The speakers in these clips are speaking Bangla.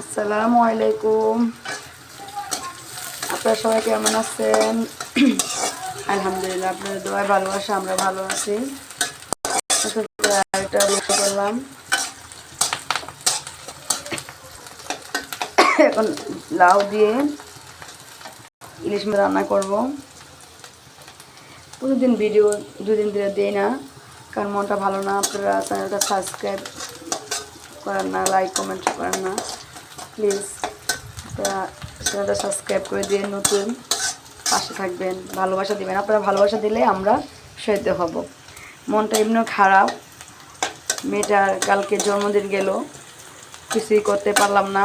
আসসালামু আলাইকুম। আপনারা সবাই কেমন আছেন? আলহামদুলিল্লাহ, আপনাদের দোয়ায় ভালোবাসা, আমরা ভালো আছি। করলাম। এখন লাউ দিয়ে ইলিশ মাছ রান্না করব। প্রতিদিন ভিডিও দুদিন ধরে দিই না, কারণ মনটা ভালো না। আপনারা চ্যানেলটা সাবস্ক্রাইব করেন না লাইক কমেন্ট করেন না। প্লিজ চ্যানেলটা সাবস্ক্রাইব করে দিয়ে নতুন পাশে থাকবেন, ভালোবাসা দিবেন। আপনারা ভালোবাসা দিলে আমরা সহিত হব। মনটা এমনিও খারাপ। মেয়েটার কালকে জন্মদিন গেল, কিছুই করতে পারলাম না।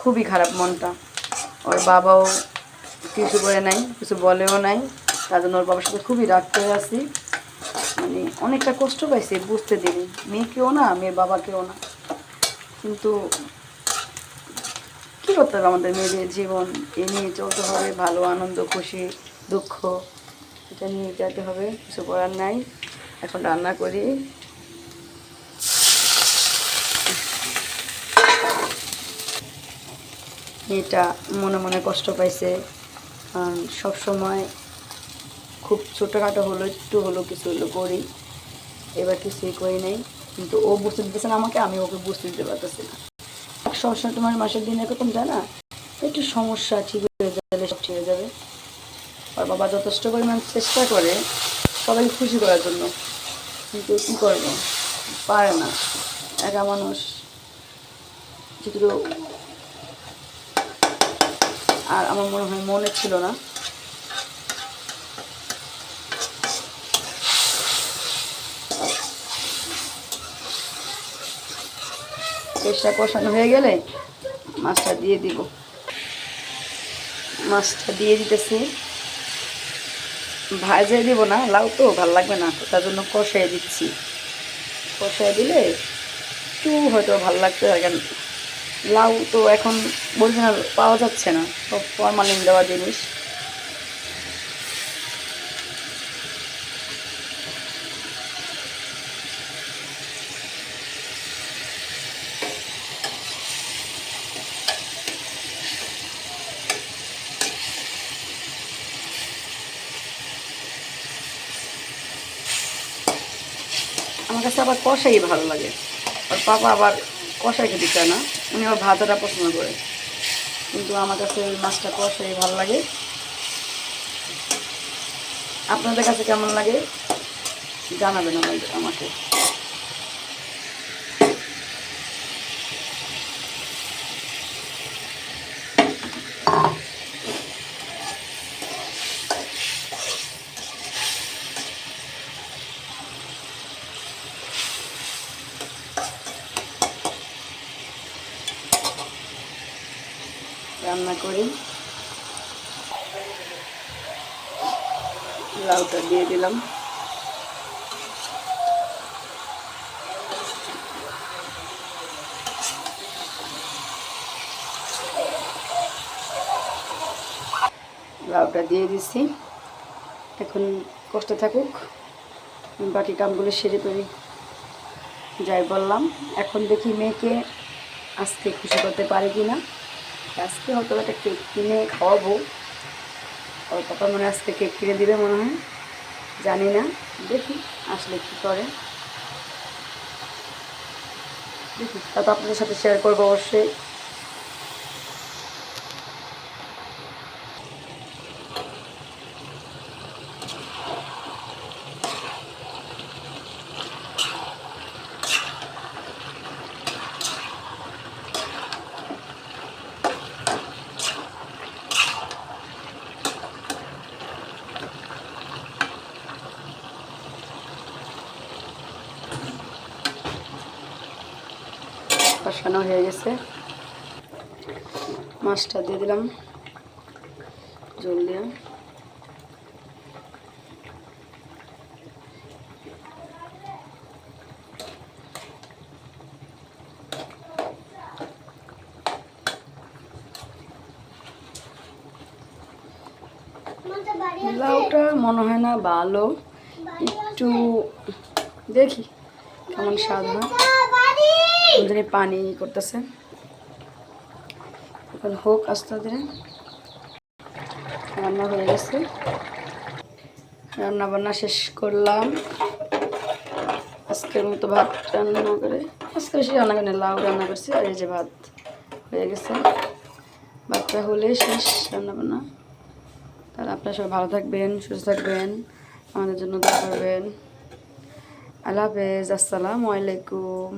খুবই খারাপ মনটা। ওর বাবাও কিছু করে নাই, কিছু বলেও নাই। তার জন্য ওর বাবার সাথে খুবই রাগ করে আছি। মানে অনেকটা কষ্ট পাইছি, বুঝতে দিনি মেয়েকেও না, মেয়ের বাবাকেও না। কিন্তু কী করতে হবে, আমাদের মেয়েদের জীবন এ নিয়ে চলতে হবে, ভালো, আনন্দ, খুশি, দুঃখ, এটা নিয়ে যেতে হবে, কিছু করার নাই। এখন রান্না করি। মেয়েটা মনে মনে কষ্ট পাইছে। কারণ সবসময় খুব ছোটোখাটো হলো, একটু হলো কিছু হলো করি। এবার কিছুই করি নাই। কিন্তু ও বুঝতে দিতেছে না আমাকে, আমি ওকে বুঝতে দিতে পারতেছি না। সবসময় তোমার মাসের দিন এরকম যায় না? একটু সমস্যা ঠিক হয়ে যাবে সব ঠিক হয়ে যাবে। আর বাবা যথেষ্ট পরিমাণ চেষ্টা করে সবাই খুশি করার জন্য। কিন্তু কী করব? পারে না। একা মানুষ। যেগুলো আর আমার মনে হয় মনে ছিল না। পেস্টটা কষানো হয়ে গেলে মাছটা দিয়ে দিব। মাছটা দিয়ে দিতেছি। ভাজে দিব না, লাউ তো, ভালো লাগবে না, তার জন্য কষাই দিচ্ছি। কষাই দিলে একটু হয়তো ভালো লাগতে লাগে লাউ তো এখন বলছি না পাওয়া যাচ্ছে না, সব ফরমালিন দেওয়া জিনিস। আমার কাছে আবার কষাই ভালো লাগে। আর পাপা আবার কষাই খেতে চায় না। উনি আবার ভাতটা পছন্দ করে। কিন্তু আমার কাছে ওই মাছটা কষাই ভালো লাগে। আপনাদের কাছে কেমন লাগে? জানাবেন আমাকে। রান্না করি। লাউটা দিয়ে দিলাম। লাউটা দিয়ে দিচ্ছি এখন কষ্ট থাকুক, বাকি কামগুলো সেরে করি যাই বললাম, এখন দেখি মেয়েকে আজকে খুশি করতে পারে কি না আজকে হয়তো একটা কেক কিনে খাওয়াবো। ওর পাপা মনে আজকে কেক কিনে দিবে মনে হয়। জানি না। দেখি আসলে কী করে। দেখি তা তো আপনাদের সাথে শেয়ার করব অবশ্যই। কষানো হয়ে গেছে। মাছটা দিয়ে দিলাম। জল দিয়ে। লাউটা মনে হয় না ভালো। একটু দেখি কেমন স্বাদ জানি পানি করতেছে। এখন হোক, আস্তে ধীরে। রান্না হয়ে গেছে। রান্না বান্না শেষ করলাম। আজকের মতো ভাত রান্না করে, আজকে বেশি রান্না করে লাউ রান্না করছি, আর এই যে ভাত হয়ে গেছে। ভাতটা হলে শেষ রান্না বান্না তাহলে আপনারা সবাই ভালো থাকবেন, সুস্থ থাকবেন, আমাদের জন্য দোয়া করবেন। আল্লাহ হাফেজ, আসসালামু আলাইকুম।